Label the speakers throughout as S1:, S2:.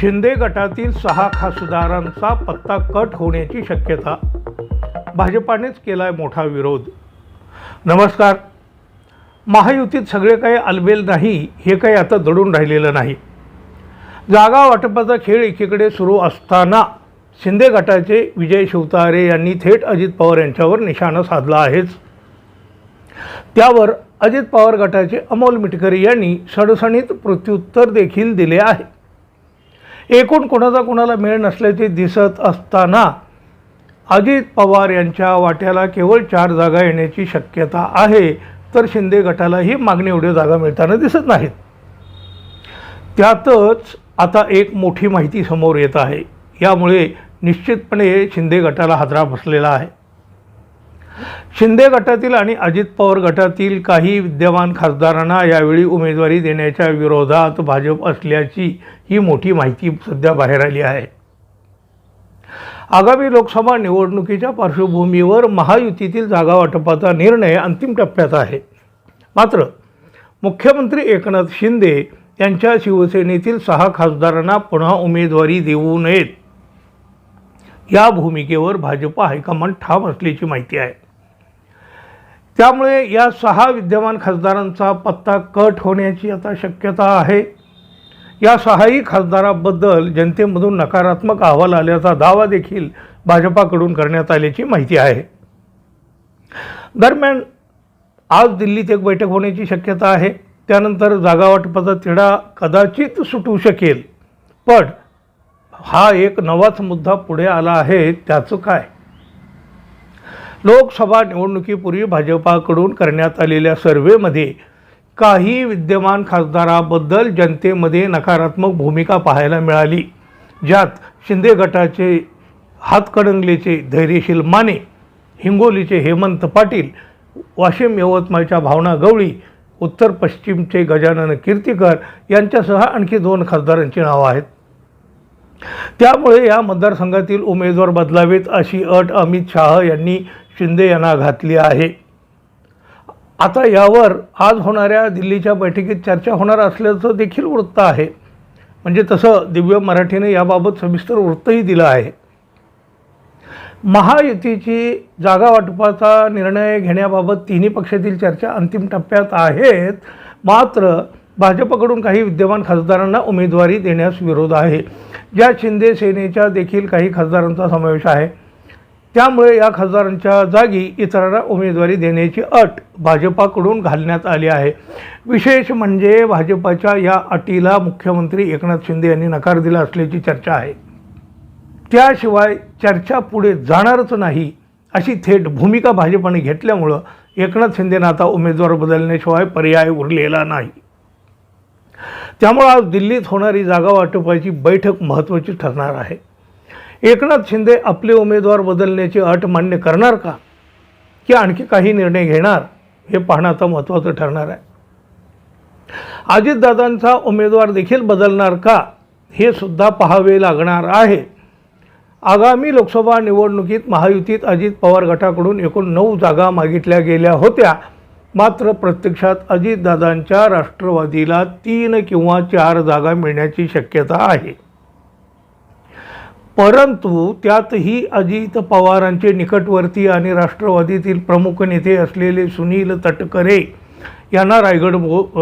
S1: शिंदे गटातील सहा खासदारांचा पत्ता कट होण्याची शक्यता. भाजपानेच केलाय मोठा विरोध. नमस्कार. महायुतीत सगळे काही अलबेल नाही हे काही आता दडून राहिलेलं नाही. जागा वाटपाचा खेळ एकीकडे सुरू असताना शिंदे गटाचे विजय शिवतारे यांनी थेट अजित पवार यांच्यावर निशाणा साधला आहेच. त्यावर अजित पवार गटाचे अमोल मिटकरी यांनी सडसणीत प्रत्युत्तर देखील दिले आहे. एकूण कोणाचा कोणाला मेळ नसल्याचे दिसत असताना अजित पवार यांच्या वाट्याला केवळ चार जागा येण्याची शक्यता आहे तर शिंदे गटालाही मागणी एवढ्या जागा मिळताना दिसत नाहीत. त्यातच आता एक मोठी माहिती समोर येत आहे. यामुळे निश्चितपणे शिंदे गटाला हादरा बसलेला आहे. शिंदे गटातील आणि अजित पवार गटातील काही विद्यमान खासदारांना यावेळी उमेदवारी देण्याच्या विरोधात भाजप असल्याची ही मोठी माहिती सध्या बाहेर आली आहे. आगामी लोकसभा निवडणुकीच्या पार्श्वभूमीवर महायुतीतील जागा वाटपाचा निर्णय अंतिम टप्प्यात आहे. मात्र मुख्यमंत्री एकनाथ शिंदे यांच्या शिवसेनेतील सहा खासदारांना पुन्हा उमेदवारी देऊ नयेत. या भूमिकेवर भाजप हायकमांड ठाम असल्याची माहिती आहे. त्यामुळे या सहा विद्यमान खासदारांचा पत्ता कट होण्याची आता शक्यता आहे. या सहाही खासदाराबद्दल जनतेमधून नकारात्मक अहवाल आल्याचा दावा देखील भाजपाकडून करण्यात आल्याची माहिती आहे. दरम्यान आज दिल्लीत एक बैठक होण्याची शक्यता आहे. त्यानंतर जागावाटपाचा तिढा कदाचित सुटू शकेल. पण हा एक नवाच मुद्दा पुढे आला आहे त्याचं काय? लोकसभा निवडणुकीपूर्वी भाजपाकडून करण्यात आलेल्या सर्व्हेमध्ये काही विद्यमान खासदाराबद्दल जनतेमध्ये नकारात्मक भूमिका पाहायला मिळाली ज्यात शिंदे गटाचे हातकडंगलेचे धैर्यशील माने हिंगोलीचे हेमंत पाटील वाशिम यवतमाळच्या भावना गवळी उत्तर पश्चिमचे गजानन कीर्तीकर यांच्यासह आणखी दोन खासदारांची नावं आहेत. त्यामुळे या मतदारसंघातील उमेदवार बदलावेत अशी अट अमित शाह यांनी शिंदे यांना घातली आहे. आता यावर आज होणाऱ्या दिल्लीच्या बैठकीत चर्चा होणार असल्याचं देखील वृत्त आहे. म्हणजे तसं दिव्य मराठीने याबाबत सविस्तर वृत्तही दिलं आहे. महायुतीची जागा वाटपाचा निर्णय घेण्याबाबत तिन्ही पक्षातील चर्चा अंतिम टप्प्यात आहेत. मात्र भाजपकडून काही विद्यमान खासदारांना उमेदवारी देण्यास विरोध आहे. ज्या शिंदे सेनेच्या देखील काही खासदारांचा समावेश आहे त्यामुळे या खासदारांच्या जागी इतरांना उमेदवारी देण्याची अट भाजपाकडून घालण्यात आली आहे. विशेष म्हणजे भाजपाच्या या अटीला मुख्यमंत्री एकनाथ शिंदे यांनी नकार दिला असल्याची चर्चा आहे. त्याशिवाय चर्चा पुढे जाणारच नाही अशी थेट भूमिका भाजपाने घेतल्यामुळं एकनाथ शिंदेनं आता उमेदवार बदलण्याशिवाय पर्याय उरलेला नाही. त्यामुळं आज दिल्लीत होणारी जागा वाटपाची बैठक महत्त्वाची ठरणार आहे. एकनाथ शिंदे आपले उमेदवार बदलण्याची अट मान्य करणार का? की आणखी काही निर्णय घेणार? हे पाहणं आता महत्त्वाचं ठरणार आहे. अजितदादांचा उमेदवार देखील बदलणार का? हे सुद्धा पाहावे लागणार आहे. आगामी लोकसभा निवडणुकीत महायुतीत अजित पवार गटाकडून एकूण नऊ जागा मागितल्या गेल्या होत्या. मात्र प्रत्यक्षात अजितदादांच्या राष्ट्रवादीला तीन किंवा चार जागा मिळण्याची शक्यता आहे. परंतु त्यातही अजित पवारांचे निकटवर्ती आणि राष्ट्रवादीतील प्रमुख नेते असलेले सुनील तटकरे यांना रायगड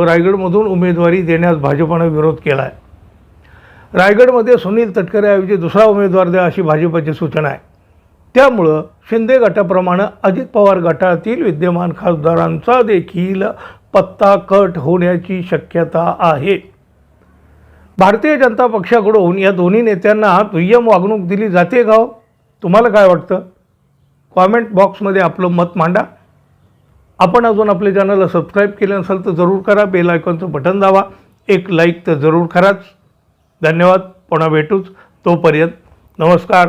S1: रायगडमधून उमेदवारी देण्यास भाजपानं विरोध केला आहे रायगडमध्ये सुनील तटकरेऐवजी दुसरा उमेदवार द्या अशी भाजपची सूचना आहे. त्यामुळं शिंदे गटाप्रमाणे अजित पवार गटातील विद्यमान खासदारांचा देखील पत्ता कट होण्याची शक्यता आहे. भारतीय जनता पक्षाकडून या दोन्ही नेत्यांना दुय्यम वागणूक दिली जाते का हो? तुम्हाला काय वाटतं? कॉमेंट बॉक्समध्ये आपलं मत मांडा. आपण अजून आपल्या चॅनलला सबस्क्राईब केलं नसेल तर जरूर करा. बेल आयकॉनचं बटन दावा एक लाईक तर जरूर कराच धन्यवाद. पुन्हा भेटूच. तोपर्यंत नमस्कार.